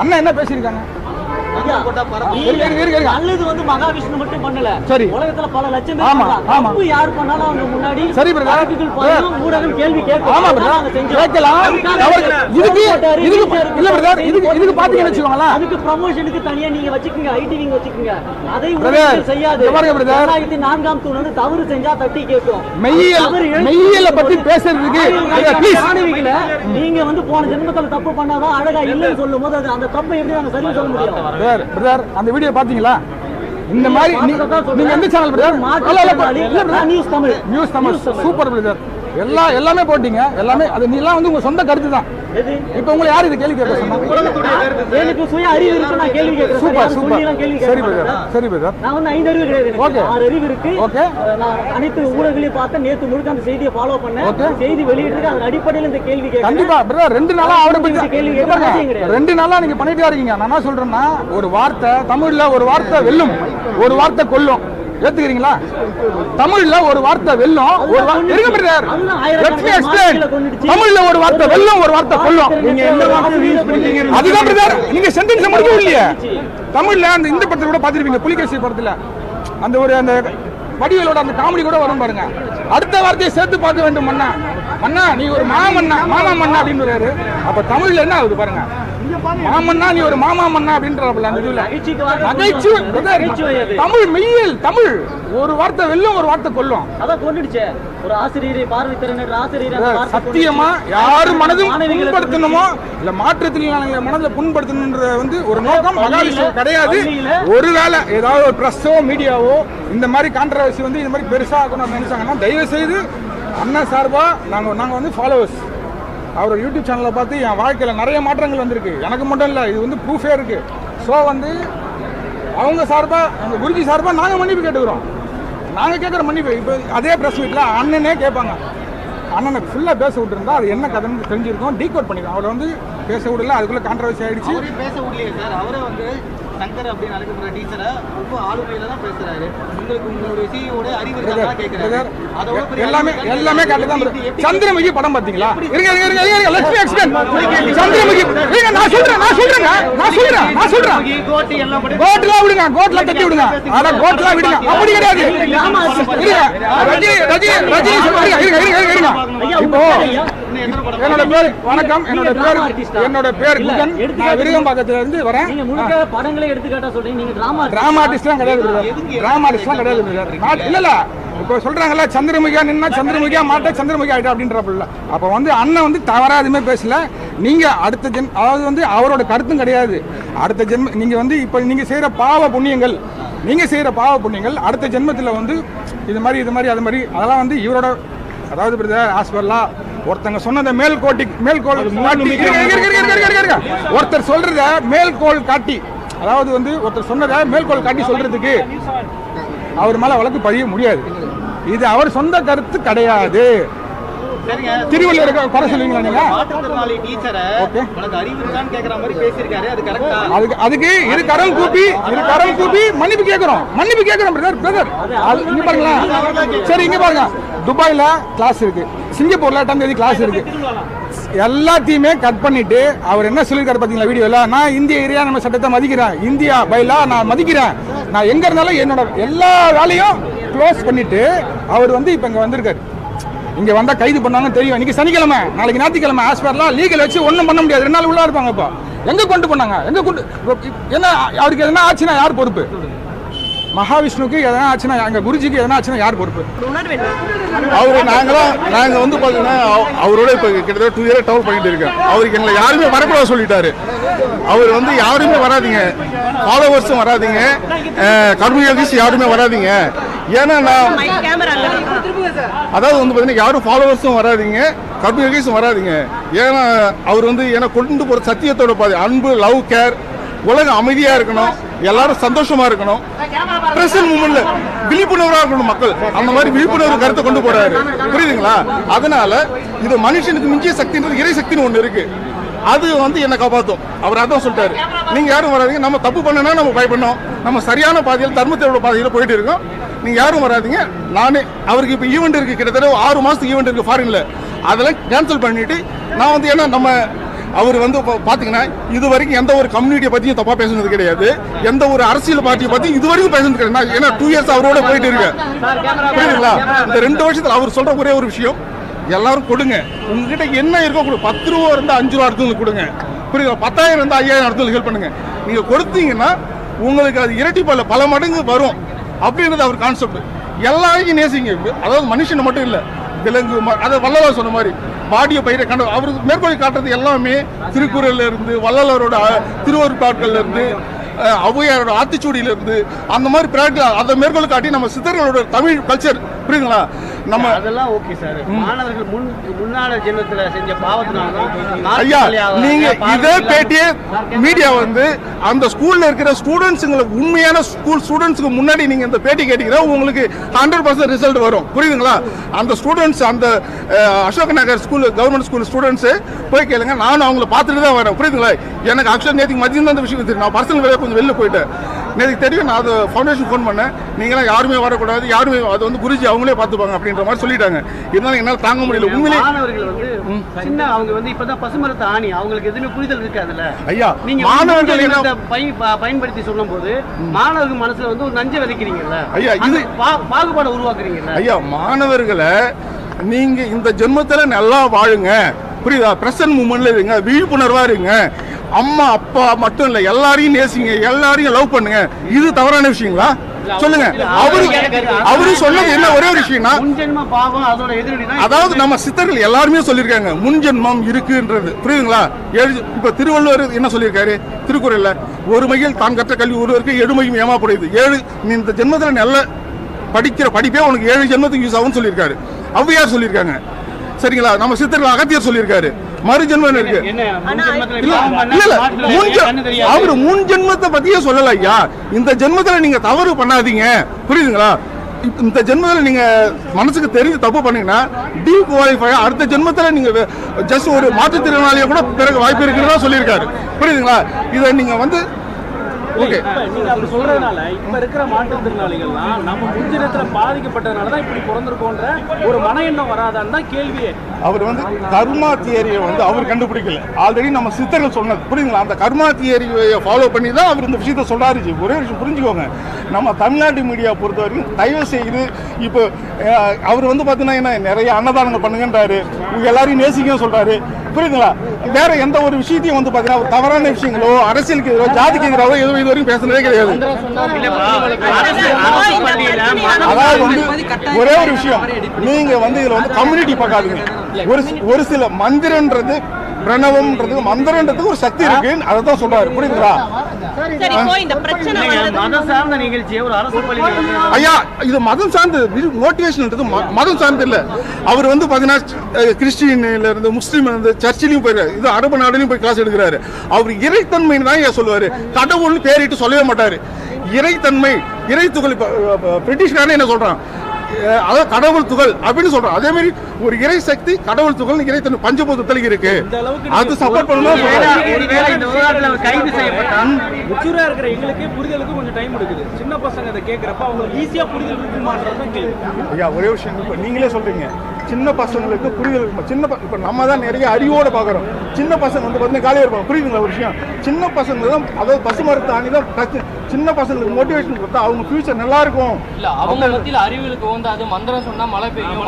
அண்ணன் என்ன பேசியிருக்காங்க? நல்லது வந்து மகாவிஷ்ணு மட்டும் பண்ணல. சரி. உலகத்துல பல லட்சம் பேர் யார் பண்ணாலும் அவங்க முன்னாடி சரி, ஊடகம் கேள்வி கேட்கும். ஆமா. கேட்கலாம். இதுக்கு இதுக்கு வீட்டுல இல்ல பிரதர். இருக்கு, இதுக்கு இதுக்கு பாத்தீங்கன்னு வச்சுக்கோங்களேன். அதுக்கு ப்ரமோஷனுக்கு தனியா நீங்க வச்சுக்கோங்க. ஐடி வச்சுக்கோங்க. அதை ஊடகங்கள் செய்யாது. ரெண்டாயிரத்தி நான்காம் தூண் வந்து தவறு செஞ்சா தட்டி கேட்கும். இழைத்து மெய்யியலை பத்தி போது- பேசுறதுக்கு நீங்க வந்து போன ஜென்மத்துல தப்பு பண்ணாதான் அழகா இல்லைன்னு சொல்லும் போது அந்த தப்பை எப்படி நாங்க சரி சொல்ல முடியும்? பிரதர் பிரதர் அந்த வீடியோ பாத்தீங்களா இந்த மாதிரி நீங்க எந்த channel brother news Tamil. News Tamil. Super brother எல்லா எல்லாமே போட்டீங்க. எல்லாமே அது நீ எல்லாம் வந்து உங்க சொந்த கருத்து தான் இப்போ உங்களை யார் இது கேள்வி கேட்க சொன்னா எனக்கு சுய அறிவு இருக்கு நான் கேள்வி கேட்கிறேன். Super super. கேள்வி சரி கேட்க பிரதர். சரி பிரதர். நான் வந்து ஐந்து அறிவு கிடையாது. Okay. ஆறு அறிவு இருக்கு. அஹ் நான் அனைத்து ஊடகங்களையும் பார்த்தேன் நேத்து முழுக்க அந்த செய்தியை ஃபாலோ பண்ணேன். செய்தி வெளியிட்டு அதன் அடிப்படையில் இந்த கேள்வி கேட்கிறேன். கண்டிப்பா பிரதர். ரெண்டு நாளா அவரை பத்தி கேள்வி கேட்க. ரெண்டு நாளா நீங்க பண்ணிட்டே இருக்கீங்க. நான் என்ன சொல்றேன்னா ஒரு வார்த்தை தமிழ்ல ஒரு வார்த்தை வெல்லும். ஒரு வார்த்தை கொல்லும். ஏத்துக்கிறீங்களா? தமிழ்ல ஒரு வார்த்தை வெல்லும். மாணவிகளை கொன்னுடுச்சு. தமிழ்ல ஒரு வார்த்தை வெல்லும் ஒரு வார்த்தை கொல்லும் நீங்க எந்த வார்த்தை யூஸ் பண்ணீங்க அதுதான் பிரதர் நீங்க சென்டென்ஸ் முடிக்கவும் இல்லையே. தமிழ்ல அந்த இந்த படத்துல கூட பாத்திருப்பீங்க புலிகேசி படத்துல. அந்த ஒரு அந்த வடிவேலோட அந்த காமெடி கூட வரும் பாருங்க. அடுத்த வார்த்தையை சேர்த்து பார்க்க வேண்டும் மன்னா. மன்னா நீ ஒரு மாமன்னா மாமா மன்னா அப்படின்னு அப்ப தமிழ்ல என்ன ஆகுது பாருங்க? மாமன்னா நீ ஒரு மாமா மன்னா அப்படின்றாப்புல அந்த இதுல. நகைச்சுவை. தமிழ் மெய்யியல் தமிழ். ஒரு வார்த்தை வெல்லும் ஒரு வார்த்தை கொல்லும். அதான் கொண்டுடுச்சே ஒரு ஆசிரியரை பார்வை திறனர் ஆசிரியர் சத்தியமா. யாரு மனதும் புண்படுத்தணுமோ? இல்ல மாற்றுத்திறனாளிகளை மனதில் புண்படுத்தணுன்ற வந்து ஒரு நோக்கம் மகாவிஷ்ணு கிடையாது. ஒருவேளை ஏதாவது ஒரு ப்ரெஸ்ஸோ மீடியாவோ இந்த மாதிரி கான்ட்ரவர்சி வந்து இந்த மாதிரி பெருசா ஆகணும்னு நினைச்சாங்கன்னா தயவு செய்து அண்ணா சார்பா நாங்க நாங்க வந்து ஃபாலோவர்ஸ் அவரோட யூடியூப் சேனலை பார்த்து என் வாழ்க்கையில் நிறைய மாற்றங்கள் வந்திருக்கு. எனக்கு மட்டும் இல்லை இது வந்து ப்ரூஃபே இருக்குது ஸோ வந்து அவங்க சார்பாக அந்த குருஜி சார்பா நாங்கள் மன்னிப்பு கேட்டுக்கிறோம். நாங்கள் கேட்குற மன்னிப்பு இப்போ அதே ப்ரெஸ் மீட்டில் அண்ணனே கேட்பாங்க. அண்ணனை ஃபுல்லாக பேச விட்டுருந்தா அது என்ன கதைன்னு தெரிஞ்சிருக்கும். டீகோட் பண்ணிடுவோம் அவரை வந்து பேச விடல அதுக்குள்ளே கான்ட்ரவர்சி ஆகிடுச்சு பேச விடலையே சார். அவரே வந்து சங்கர் அப்படின்னு அழைக்கப்படுற டீச்சரை ரொம்ப ஆளுமையில தான் பேசுறாரு. உங்களுக்கு உங்களுடைய சிஇஓட அறிவு இருக்காங்களா கேட்கிறாரு பிரதர், அதோட பெரிய எல்லாமே எல்லாமே சந்திரமுகி படம் பாத்தீங்களா? இருங்க இருங்க இருங்க இருங்க லட்சுமி எக்ஸ்பிளைன் சந்திரமுகி இருங்க நான் சொல்றேன் நான் சொல்றேங்க நான் சொல்றேன் நான் சொல்றேன் கோட்டி எல்லாம் கோட்லாம் விடுங்க கோட்லாம் தட்டி விடுங்க. ஆனா கோட்லாம் விடுங்க. அப்படி கிடையாது. இருங்க ரஜினி ரஜினி ரஜினி இருங்க இருங்க இருங்க இருங்க. இப்போ. என்னோட பேர் வணக்கம். என்னோட பேர்? என்னோட பேர் குகன் நான் விருகம்பாக்கத்துல இருந்து வரேன். நீங்க முழுக்க படங்களே எடுத்துக்காட்டா சொல்றீங்க. நீங்க டிராமா டிராமா ஆர்டிஸ்ட்லாம் கிடையாது டிராமா ஆர்டிஸ்ட்லாம் கிடையாது இல்ல இல்ல. இப்போ சொல்றாங்கல்ல சந்திரமுகியா நின்னா சந்திரமுகியா மாட்ட சந்திரமுகி ஆயிட்டா அப்படின்றப்பல. அப்போ வந்து அண்ணன் வந்து தவறா எதுவுமே பேசல. நீங்க அடுத்த ஜென் அதாவது வந்து அவரோட கருத்தும் கிடையாது. அடுத்த ஜென்ம நீங்க வந்து இப்போ நீங்க செய்யற பாவ புண்ணியங்கள் நீங்க செய்யற பாவ புண்ணியங்கள் அடுத்த ஜென்மத்துல வந்து இது மாதிரி இது மாதிரி அது மாதிரி அதெல்லாம் வந்து இவரோட அதாவது பிரதர் ஆஸ்பர்லா ஒருத்தங்க சொன்னதை மேல்கோட்டி மேல்கோள். ஒருத்தர் சொல்றத மேல்கோள் காட்டி அதாவது வந்து ஒருத்தர் சொன்னதை மேல்கோள் காட்டி சொல்றதுக்கு அவர் மேல வழக்கு பதிய முடியாது. இது அவர் சொந்த கருத்து கிடையாது. திருவள்ளுவர் குறை சொல்லுவீங்களா நீங்க? அதுக்கு அதுக்கு இரு கரம் கூப்பி இரு கரம் கூப்பி மன்னிப்பு கேட்கிறோம். மன்னிப்பு கேட்கிறோம் பிரதர் இங்க சரி இங்க பாருங்க. துபாயில கிளாஸ் இருக்கு. சிங்கப்பூர்ல எட்டாம் தேதி கிளாஸ் இருக்கு. எல்லாத்தையுமே கட் பண்ணிட்டு அவர் என்ன சொல்லியிருக்காரு பார்த்தீங்களா வீடியோவில் நான் இந்திய ஏரியா நம்ம சட்டத்தை மதிக்கிறேன். இந்தியா பைலா நான் மதிக்கிறேன். நான் எங்கே இருந்தாலும் என்னோட எல்லா வேலையும் க்ளோஸ் பண்ணிட்டு அவர் வந்து இப்போ இங்கே வந்திருக்காரு. இங்கே வந்தால் கைது பண்ணாங்கன்னு தெரியும். இன்னைக்கு சனிக்கிழமை. நாளைக்கு ஞாயிற்றுக்கிழமை ஹாஸ்பிட்டலாம் லீகல் வச்சு ஒன்றும் பண்ண முடியாது. ரெண்டு நாள் உள்ள இருப்பாங்க இப்போ. எங்கே கொண்டு போனாங்க? எங்கே கொண்டு என்ன அவருக்கு எதனா ஆச்சுன்னா யார் பொறுப்பு? மகாவிஷ்ணுக்கு எதனா ஆச்சுன்னா எங்க குருஜிக்கு எதனா ஆச்சுன்னா யார் பொறுப்பு? அவரு நாங்களாம் நாங்க வந்து பாத்தீங்கன்னா அவ- அவரோட இப்ப கிட்டத்தட்ட டூ இயர் டவர் பண்ணிட்டு இருக்கேன் அவருக்கு எங்களை யாருமே வரக்கூடாது சொல்லிட்டாரு. அவர் வந்து யாருமே வராதீங்க. ஃபாலோவர்ஸும் வராதீங்க. கர்மயோகிஸ் யாருமே வராதீங்க. ஏன்னா நான் அதாவது வந்து பாத்தீங்கன்னா யாரும் ஃபாலோவர்ஸும் வராதீங்க. கர்மயோகிஸும் வராதீங்க. ஏன்னா அவர் வந்து ஏன்னா கொண்டு போற சத்தியத்தோட பாதி அன்பு லவ் கேர் உலகம் அமைதியா இருக்கணும். எல்லாரும் சந்தோஷமா இருக்கணும். பிரசன்ட் மூமெண்ட்ல விழிப்புணர்வா இருக்கணும் மக்கள். அந்த மாதிரி விழிப்புணர்வு கருத்தை கொண்டு போறாரு. புரியுதுங்களா? அதனால இது மனுஷனுக்கு மிஞ்சிய சக்தின்றது இறை சக்தின்னு ஒண்ணு இருக்கு. அது வந்து என்னை காப்பாத்தும். அவர் அதான் சொல்லிட்டாரு. நீங்க யாரும் வராதீங்க. நம்ம தப்பு பண்ணனா நம்ம பயப்படணும். நம்ம சரியான பாதையில் தர்மத்தோட பாதையில் போயிட்டு இருக்கோம். நீங்க யாரும் வராதீங்க. நானே அவருக்கு இப்போ ஈவெண்ட் இருக்கு. கிட்டத்தட்ட ஆறு மாசத்துக்கு ஈவெண்ட் இருக்கு ஃபாரின்ல அதெல்லாம் கேன்சல் பண்ணிட்டு நான் வந்து ஏன்னா நம்ம அவர் வந்து இப்போ பாத்தீங்கன்னா இது வரைக்கும் எந்த ஒரு கம்யூனிட்டியை பத்தியும் தப்பா பேசுனது கிடையாது. எந்த ஒரு அரசியல் பார்ட்டியை பத்தி இது வரைக்கும் பேசுனது கிடையாது. ஏன்னா டூ இயர்ஸ் அவரோட போயிட்டு இருக்கேன். புரியுதுங்களா? இந்த ரெண்டு வருஷத்துல அவர் சொல்ற ஒரே ஒரு விஷயம் எல்லாரும் கொடுங்க. உங்ககிட்ட என்ன இருக்கோ கொடுங்க பத்து ரூபா இருந்தா அஞ்சு ரூபா அடுத்தவங்களுக்கு கொடுங்க. புரியுதா பத்தாயிரம் இருந்தா ஐயாயிரம் அடுத்தவங்களுக்கு ஹெல்ப் பண்ணுங்க. நீங்க கொடுத்தீங்கன்னா உங்களுக்கு அது இரட்டி பல பல மடங்கு வரும் அப்படின்றது அவர் கான்செப்ட் எல்லாரையும் நேசிங்க. அதாவது மனுஷனை மட்டும் இல்ல விலங்கு அதை வல்லவா சொன்ன மாதிரி பாடிய பயிரை கண்டு அவருக்கு மேற்கோள் காட்டுறது எல்லாமே திருக்குறள்ல இருந்து வள்ளலரோட அஹ், திருவருட்பாட்கள்ல இருந்து அஹ், ஔவையாரோட ஆத்திச்சூடியில இருந்து அந்த மாதிரி பிராக்டிகல் அதை மேற்கோள் காட்டி நம்ம சித்தர்களோட தமிழ் கல்ச்சர் புரியுங்களா நம்ம அதெல்லாம் ஓகே சார் மாணவர்கள் முன் முன்னால ஜென்மத்துல செஞ்ச பாவத்தினால ஐயா நீங்க இதே பேட்டியே மீடியா வந்து அந்த ஸ்கூல்ல இருக்கிற ஸ்டூடெண்ட்ஸுங்களுக்கு உண்மையான ஸ்கூல் ஸ்டூடெண்ட்ஸ்க்கு முன்னாடி நீங்க இந்த பேட்டி கேட்டீங்கன்னா உங்களுக்கு ஹண்ட்ரட் பர்சன்ட் ரிசல்ட் வரும். புரியுதுங்களா? அந்த ஸ்டூடெண்ட்ஸ் அந்த Ashok Nagar school government school students போய் கேளுங்க. நானும் அவங்கள பார்த்துட்டு தான் வரேன். புரியுதுங்களா? எனக்கு ஆக்சுவலாக நேற்றுக்கு மதியம் தான் அந்த விஷயம் தெரியும். நான் பர்சனல் வேலையை கொஞ்சம் வெளில போயிட்டேன். நேற்றுக்கு தெரியும் நான் அது ஃபவுண்டேஷன் ஃபோன் பண்ணேன். நீங்களாம் யாருமே வரக்கூடாது யாருமே அது வந்து குருஜி அவங்களே பார்த்துப்பாங்க அப்படின்ற மாதிரி சொல்லிட்டாங்க. இருந்தாலும் என்னால் தாங்க முடியல. உண்மையிலே மாணவர்கள் வந்து சின்ன அவங்க வந்து இப்பதான் பசுமரத்து ஆணி. அவங்களுக்கு எதுவுமே புரிதல் இருக்காதுல்ல. ஐயா நீங்க மாணவர்கள் என்ன பயன்படுத்தி சொல்லும்போது மாணவர்கள் மனசுல வந்து ஒரு நஞ்சை விதைக்கிறீங்கல்ல. ஐயா, இது- பாகுபாடை உருவாக்குறீங்கல்ல. ஐயா மாணவர்களை நீங்க இந்த ஜென்மத்துல நல்லா வாழுங்க. புரியுதா? பிரசன்ட் மூமெண்ட்ல இருங்க விழிப்புணர்வா இருங்க. அம்மா அப்பா மட்டும் இல்ல எல்லாரையும் நேசிங்க எல்லாரையும் லவ் பண்ணுங்க. இது தவறான விஷயங்களா? சொல்லுங்க. அவரு அவரு சொன்னது என்ன ஒரே ஒரு விஷயம்னா அதாவது நம்ம சித்தர்கள் எல்லாருமே சொல்லியிருக்காங்க முன்ஜென்மம் இருக்குன்றது. புரியுதுங்களா? இப்ப திருவள்ளுவர் என்ன சொல்லியிருக்காரு? திருக்குறள்ல ஒரு மையில் தான் கற்ற கல்வி ஒருவருக்கு எழுமையும் ஏமாப்படுது ஏழு இந்த ஜென்மத்துல நல்ல படிக்கிற படிப்பே உனக்கு ஏழு ஜென்மத்துக்கு யூஸ் ஆகும்னு சொல்லியிருக்காரு. ஔவையார் சொல்லியிருக்காங்க சரிங்களா? நம்ம சித்தர்கள் அகத்தியர் சொல்லியிருக்காரு. மறு ஜென்மம் இருக்கு. அவரு முன் ஜென்மத்தை பத்தியே சொல்லல ஐயா. இந்த ஜென்மத்துல நீங்க தவறு பண்ணாதீங்க. புரியுதுங்களா? இந்த ஜென்மத்துல நீங்க மனசுக்கு தெரிஞ்சு தப்பு பண்ணீங்கன்னா டி குவாலிஃபை அடுத்த ஜென்மத்துல நீங்க ஜஸ்ட் ஒரு மாற்றுத்திறனாளியை கூட பிறகு வாய்ப்பு இருக்குன்னு சொல்லியிருக்காரு. புரியுதுங்களா? இதை நீங்க வந்து ஓகே. நீங்க அப்படி சொல்றதுனால இப்ப இருக்கிற மாற்றுத்திறனாளிகள்லாம் நம்ம முன்தினத்துல பாதிக்கப்பட்டதுனால தான் இப்படி பிறந்திருக்கோன்ற ஒரு மன எண்ணம் வராதான்னு தான் கேள்வியே. அவர் வந்து கர்மா தியரியை வந்து அவர் கண்டுபிடிக்கல. ஆல்ரெடி நம்ம சித்தர்கள் சொன்னது. புரியுதுங்களா? அந்த கர்மா தியரியை ஃபாலோ பண்ணி தான் அவர் இந்த விஷயத்த சொல்றாரு. ஒரே விஷயம் புரிஞ்சுக்கோங்க. நம்ம தமிழ்நாட்டு மீடியா பொறுத்த வரைக்கும் தயவு செய்து இப்போ அவர் வந்து பார்த்தீங்கன்னா என்ன நிறைய அன்னதானங்கள் பண்ணுங்கன்றாரு. உங்க எல்லாரையும் நேசிக்க சொல்றாரு. புரியுதுங்களா? வேற எந்த ஒரு விஷயத்தையும் வந்து பாத்தீங்கன்னா ஒரு தவறான விஷயங்களோ அரசியலுக்கு எதிரோ ஜாதிக்கு எதிராவோ எதுவும் இது வரைக்கும் பேசுனதே கிடையாது. அதாவது வந்து ஒரே ஒரு விஷயம். நீங்க வந்து இதுல வந்து கம்யூனிட்டி பார்க்காதீங்க. ஒரு ஒரு சில மந்திரன்றது பிரணவம்ன்றது மந்திரன்றதுக்கு ஒரு சக்தி இருக்குன்னு அதை தான் சொல்றாரு. புரியுதுங்களா? சரி இந்த பிரச்சனை மதம் சார்ந்த நிகழ்ச்சியை ஒரு அரசு பள்ளியில் நடத்துறது ஐயா இது மதம் சார்ந்தது மோட்டிவேஷன்ன்றது ம- மதம் சார்ந்து இல்ல. அவர் வந்து பாத்தீங்கன்னா அஹ், கிறிஸ்டியன்ல இருந்து முஸ்லீம் இருந்து சர்ச்சிலையும் போயிருக்காரு இது அரபு நாடுலையும் போய் கிளாஸ் எடுக்கிறாரு. அவர் இறைத்தன்மைன்னு தான் ஏன் சொல்லுவாரு. கடவுள்னு பேரிட்டு சொல்லவே மாட்டாரு. இறைத்தன்மை இறை துகள் பிரிட்டிஷ்காரனே என்ன சொல்றான்? அதாவது கடவுள் துகள் அப்படின்னு சொல்றான் அதே மாதிரி ஒரு இறை சக்தி கடவுள் துகள் இறைத்தன்மை பஞ்சபூதத்தில் இருக்கு. அது சப்போர்ட் பண்ணணும்? கைது செய்யப்பட்டால் மெச்சூரா இருக்கிற எங்களுக்கே புரிதலுக்கு கொஞ்சம் டைம் எடுக்குது. சின்ன பசங்க அதை கேட்கறப்ப அவங்களுக்கு ஈஸியா புரிதல் இருக்குமான்றது தான் ஐயா ஒரே விஷயம் இப்போ நீங்களே சொல்றீங்க. சின்ன பசங்களுக்கு புரிதல் இருக்கும். சின்ன இப்போ நம்ம தான் நிறைய அறிவோட பார்க்குறோம் சின்ன பசங்க வந்து பார்த்தீங்கன்னா காலியாக இருப்பாங்க. புரியுதுங்களா ஒரு விஷயம்? சின்ன பசங்க தான் அதாவது பசுமரத்து அணி தான் சின்ன பசங்களுக்கு மோட்டிவேஷன் கொடுத்தா அவங்க ஃபியூச்சர் நல்லா இருக்கும். இல்ல அவங்க மத்தியில அறிவியலுக்கு வந்து அது மந்திரம் சொன்னா மழை பெய்யும்.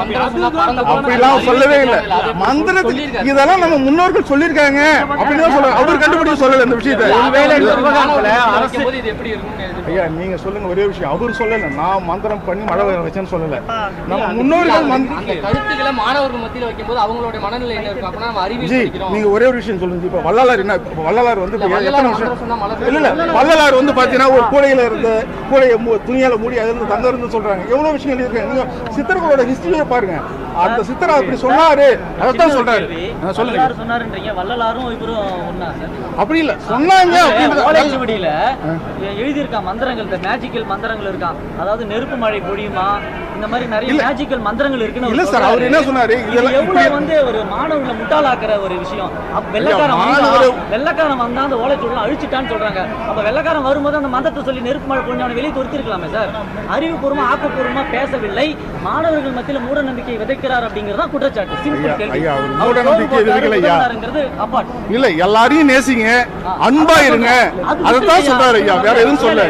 அப்படிலாம் சொல்லவே இல்லை. மந்திரத்துக்கு. இதெல்லாம் நம்ம முன்னோர்கள் சொல்லியிருக்காங்க. அப்படின்னு சொல்றாங்க. அவர் கண்டுபிடிச்சு சொல்லல இந்த விஷயத்தை. ஐயா நீங்க சொல்லுங்க ஒரே விஷயம். அவர் சொல்லல. நான் மந்திரம் பண்ணி மழை வச்சேன்னு சொல்லல. நம்ம முன்னோர்கள் அந்த கருத்துக்களை மாணவர்கள் மத்தியில வைக்கும்போது அவங்களோட மனநிலை என்ன இருக்கும் அப்படின்னா நம்ம படிக்கிறோம் நீங்க ஒரே ஒரு விஷயம் சொல்லுங்க. இப்ப வள்ளலார் என்ன வள்ளலார் வந்து எத்தனை வள்ளலார் வருஷம் இல்ல இல்ல. வள்ளலார் வந்து பாத்தீங்கன்னா ஒரு கூடையில இருந்து கூடையை மூ- துணியால மூடி அதுல இருந்து தங்க இருந்து சொல்றாங்க. எவ்வளவு விஷயங்கள் இருக்கு? நீங்க சித்தர்களோட ஹிஸ்டரியை பாருங்க. அந்த சித்தர் அப்படி சொன்னாரு. அதான் சொல்றாரு. சொல்லுங்க சொன்னாருன்றீங்க. வள்ளலாரும் இவரும் ஒண்ணா அப்படி இல்ல. சொன்னாங்க அப்படின்றது எழுதியிருக்கான் மந்திரங்கள் மேஜிக்கல் மந்திரங்கள் இருக்கான் அதாவது நெருப்பு மழை பொழியுமா? இந்த மாதிரி நிறைய. மேஜிக்கல் மந்திரங்கள் இருக்குன்னு இல்ல சார், அவர் என்ன சொன்னாரு? எவ்வளவு வந்து ஒரு மாணவர்களை முட்டாளாக்குற ஒரு விஷயம். அப்ப வெள்ளக்காரன் வெள்ளக்காரன் வந்தா அந்த ஓலைச்சுவடிலாம் அழிச்சிட்டான்னு சொல்றாங்க. அப்ப வெள்ளக்காரன் வரும்போது அந்த மந்திரத்தை சொல்லி நெருப்பு மழை பொழிஞ்சு அவனை வெளியே துரத்திருக்கலாமே சார். அறிவுபூர்வமா ஆக்கப்பூர்வமா பேச முடியவில்லை. மாணவர்கள் மத்தியில மூட நம்பிக்கை விதைக்கிறார் அப்படிங்கறதா குற்றச்சாட்டு. இல்ல எல்லாரையும் நேசிங்க. அன்பா இருங்க. அது அதைத்தான் சொல்றேன் சொல்றாரு ஐயா. வேற எதுவும் சொல்ல